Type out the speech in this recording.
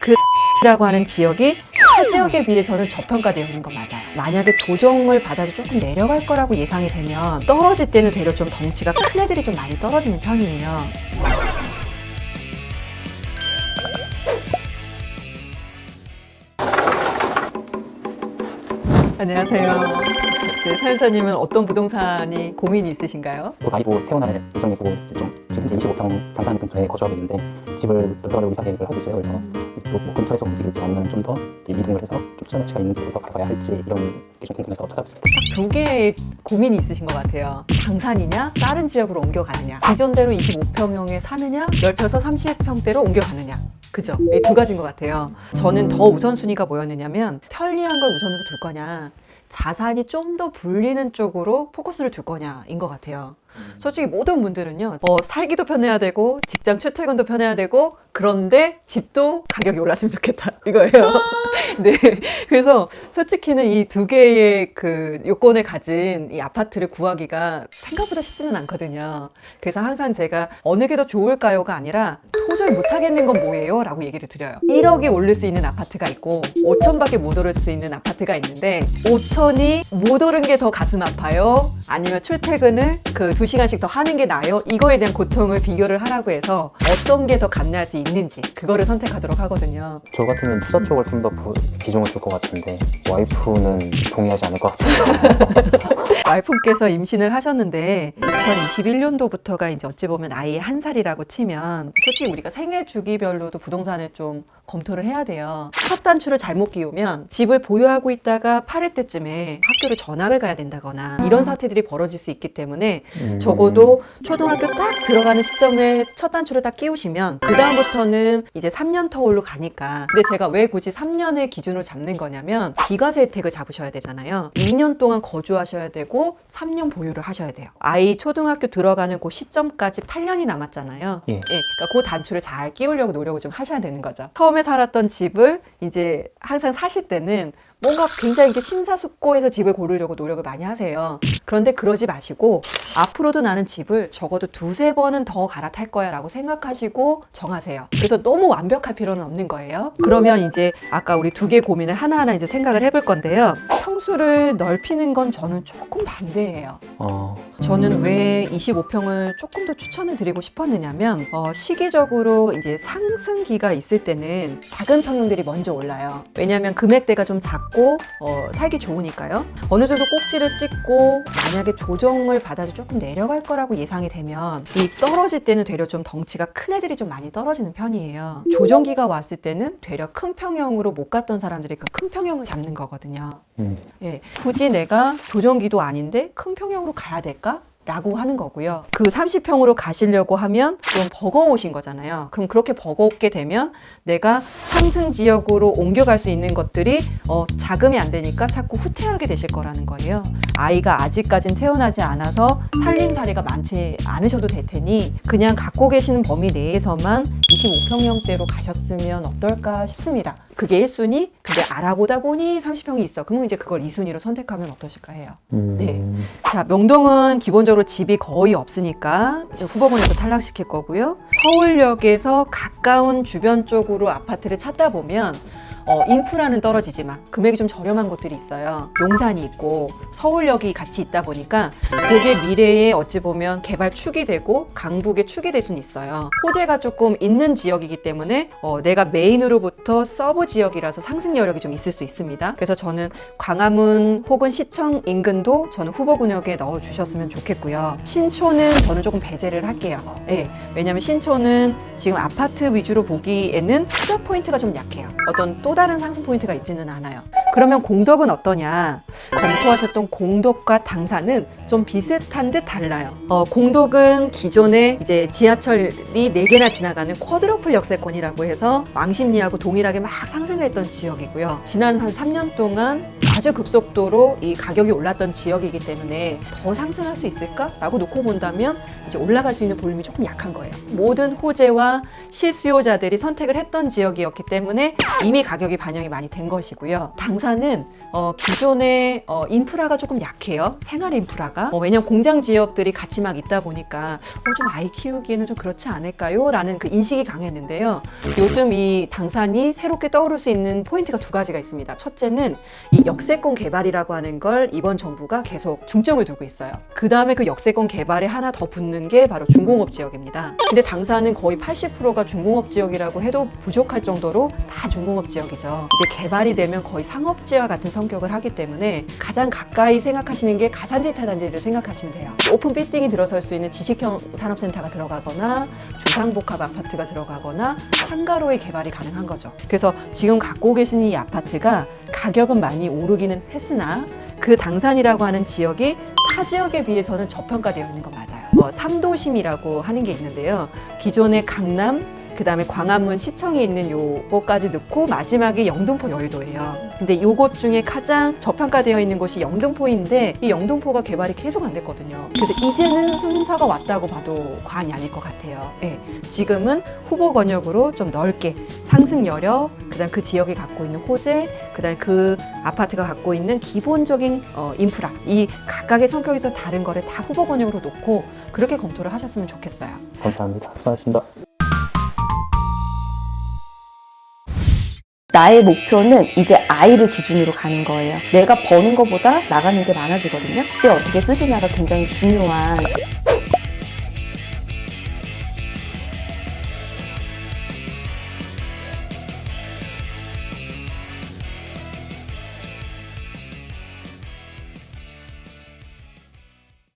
그 라고 하는 지역이 타 지역에 비해서는 저평가되어 있는 건 맞아요. 만약에 조정을 받아도 조금 내려갈 거라고 예상이 되면 떨어질 때는 되려 좀 덩치가 큰 애들이 좀 많이 떨어지는 편이에요. 안녕하세요. 네, 사연자님은 어떤 부동산이 고민이 있으신가요? 곧 아이고 태어날 예정이 고 좀 지금 현재 25평 단산 근처에 거주하고 있는데 집을 넓혀가려고 이사 계획을 하고 있어요. 그래서 이쪽 뭐 근처에서 움직일지 아니면 좀더 이동을 해서 좀 투자 가치가 있는 쪽으로 가봐야 할지 이런 게 좀 궁금해서 찾아봤습니다. 두 개의 고민이 있으신 것 같아요. 당산이냐, 다른 지역으로 옮겨가느냐. 기존대로 25평형에 사느냐, 넓혀서 30평대로 옮겨가느냐. 그죠? 이 두 가지인 것 같아요. 저는 더 우선순위가 뭐였느냐면, 편리한 걸 우선으로 둘 거냐, 자산이 좀 더 불리는 쪽으로 포커스를 둘 거냐인 것 같아요. 솔직히 모든 분들은요, 어, 살기도 편해야 되고, 직장 출퇴근도 편해야 되고, 그런데 집도 가격이 올랐으면 좋겠다. 이거예요. 네. 그래서 솔직히는 이 두 개의 그 요건을 가진 이 아파트를 구하기가 생각보다 쉽지는 않거든요. 그래서 항상 제가 어느 게 더 좋을까요가 아니라 도저히 못 하겠는 건 뭐예요? 라고 얘기를 드려요. 1억이 오를 수 있는 아파트가 있고 5천밖에 못 오를 수 있는 아파트가 있는데 5천이 못 오른 게 더 가슴 아파요? 아니면 출퇴근을 그 2시간씩 더 하는 게 나아요? 이거에 대한 고통을 비교를 하라고 해서 어떤 게 더 감내할 수 있는지 그거를 선택하도록 하거든요. 저 같으면 투자 쪽을 좀 더 비중을 줄 것 같은데 와이프는 동의하지 않을 것 같아요. 와이프께서 임신을 하셨는데 2021년도부터가 이제 어찌 보면 아이의 한 살이라고 치면 솔직히 우리가 생애 주기별로도 부동산을 좀 검토를 해야 돼요. 첫 단추를 잘못 끼우면 집을 보유하고 있다가 팔을 때쯤에 학교를 전학을 가야 된다거나 이런 사태들이 벌어질 수 있기 때문에 음. 적어도 초등학교 딱 들어가는 시점에 첫 단추를 딱 끼우시면 그 다음부터는 이제 3년 터울로 가니까 근데 제가 왜 굳이 3년을 기준으로 잡는 거냐면 비과세 혜택을 잡으셔야 되잖아요 2년 동안 거주하셔야 되고 3년 보유를 하셔야 돼요 아이 초등학교 들어가는 그 시점까지 8년이 남았잖아요 예. 그러니까 그 단추를 잘 끼우려고 노력을 좀 하셔야 되는 거죠 처음에 살았던 집을 이제 항상 사실 때는 뭔가 굉장히 이렇게 심사숙고해서 집을 고르려고 노력을 많이 하세요. 그런데 그러지 마시고 앞으로도 나는 집을 적어도 두세 번은 더 갈아탈 거야 라고 생각하시고 정하세요. 그래서 너무 완벽할 필요는 없는 거예요. 그러면 이제 아까 우리 두 개 고민을 하나하나 이제 생각을 해볼 건데요. 평수를 넓히는 건 저는 조금 반대예요. 어, 저는 왜 25평을 조금 더 추천을 드리고 싶었느냐면 어, 시기적으로 이제 상승기가 있을 때는 작은 평형들이 먼저 올라요. 왜냐하면 금액대가 좀 작고 어, 살기 좋으니까요. 어느 정도 꼭지를 찍고 만약에 조정을 받아도 조금 내려갈 거라고 예상이 되면 이 떨어질 때는 되려 좀 덩치가 큰 애들이 좀 많이 떨어지는 편이에요. 조정기가 왔을 때는 되려 큰 평형으로 못 갔던 사람들이 그 큰 평형을 잡는 거거든요. 음. 예, 굳이 내가 조정기도 아닌데 큰 평형으로 가야 될까? 라고 하는 거고요. 그 30평으로 가시려고 하면 좀 버거우신 거잖아요. 그럼 그렇게 버거웠게 되면 내가 상승 지역으로 옮겨갈 수 있는 것들이 어, 자금이 안 되니까 자꾸 후퇴하게 되실 거라는 거예요. 아이가 아직까진 태어나지 않아서 살림살이가 많지 않으셔도 될 테니 그냥 갖고 계시는 범위 내에서만 25평형대로 가셨으면 어떨까 싶습니다. 그게 1순위, 근데 알아보다 보니 30평이 있어. 그러면 이제 그걸 2순위로 선택하면 어떠실까 해요. 음. 네. 자, 명동은 기본적으로 집이 거의 없으니까 후보군에서 탈락시킬 거고요. 서울역에서 가까운 주변 쪽으로 아파트를 찾다 보면 어, 인프라는 떨어지지만 금액이 좀 저렴한 곳들이 있어요. 용산이 있고 서울역이 같이 있다 보니까 그게 미래에 어찌 보면 개발 축이 되고 강북의 축이 될 수는 있어요. 호재가 조금 있는 지역이기 때문에 어, 내가 메인으로부터 서브 지역이라서 상승 여력이 좀 있을 수 있습니다. 그래서 저는 광화문 혹은 시청 인근도 저는 후보 군역에 넣어 주셨으면 좋겠고요. 신촌은 저는 조금 배제를 할게요. 예. 왜냐면 신촌은 지금 아파트 위주로 보기에는 투자 포인트가 좀 약해요. 어떤 또 다른 상승 포인트가 있지는 않아요. 그러면 공덕은 어떠냐? 검토하셨던 공덕과 당사는 좀 비슷한 듯 달라요. 어, 공덕은 기존에 이제 지하철이 4개나 지나가는 쿼드러플 역세권이라고 해서 왕십리하고 동일하게 막 상승을 했던 지역이고요. 지난 한 3년 동안 아주 급속도로 이 가격이 올랐던 지역이기 때문에 더 상승할 수 있을까? 라고 놓고 본다면 이제 올라갈 수 있는 볼륨이 조금 약한 거예요. 모든 호재와 실수요자들이 선택을 했던 지역이었기 때문에 이미 가격이 반영이 많이 된 것이고요. 당사 당사는 어, 기존의 어, 인프라가 조금 약해요. 생활 인프라가. 어, 왜냐면 공장 지역들이 같이 막 있다 보니까 어, 좀 아이 키우기에는 좀 그렇지 않을까요? 라는 그 인식이 강했는데요. 요즘 이 당산이 새롭게 떠오를 수 있는 포인트가 두 가지가 있습니다. 첫째는 이 역세권 개발이라고 하는 걸 이번 정부가 계속 중점을 두고 있어요. 그 다음에 그 역세권 개발에 하나 더 붙는 게 바로 중공업 지역입니다. 근데 당사는 거의 80%가 중공업 지역이라고 해도 부족할 정도로 다 중공업 지역이죠. 이제 개발이 되면 거의 상업 지와 같은 성격을 하기 때문에 가장 가까이 생각하시는 게 가산지타 단지를 생각하시면 돼요. 오픈 빌딩이 들어설 수 있는 지식형 산업센터가 들어가거나 주상복합 아파트가 들어가거나 상가로의 개발이 가능한 거죠. 그래서 지금 갖고 계신 이 아파트가 가격은 많이 오르기는 했으나 그 당산이라고 하는 지역이 타 지역에 비해서는 저평가되어 있는 건 맞아요. 어, 삼도심이라고 하는 게 있는데요. 기존의 강남, 그 다음에 광화문 시청에 있는 요거까지 넣고 마지막에 영등포 여의도예요. 근데 요것 중에 가장 저평가되어 있는 곳이 영등포인데 이 영등포가 개발이 계속 안 됐거든요. 그래서 이제는 순서가 왔다고 봐도 과언이 아닐 것 같아요. 예, 지금은 후보 권역으로 좀 넓게 상승 여력, 그다음 그 지역이 갖고 있는 호재, 그다음 그 아파트가 갖고 있는 기본적인 어, 인프라, 이 각각의 성격이 좀 다른 거를 다 후보 권역으로 놓고 그렇게 검토를 하셨으면 좋겠어요. 감사합니다. 수고하셨습니다. 나의 목표는 이제 아이를 기준으로 가는 거예요. 내가 버는 것보다 나가는 게 많아지거든요. 그때 어떻게 쓰시냐가 굉장히 중요한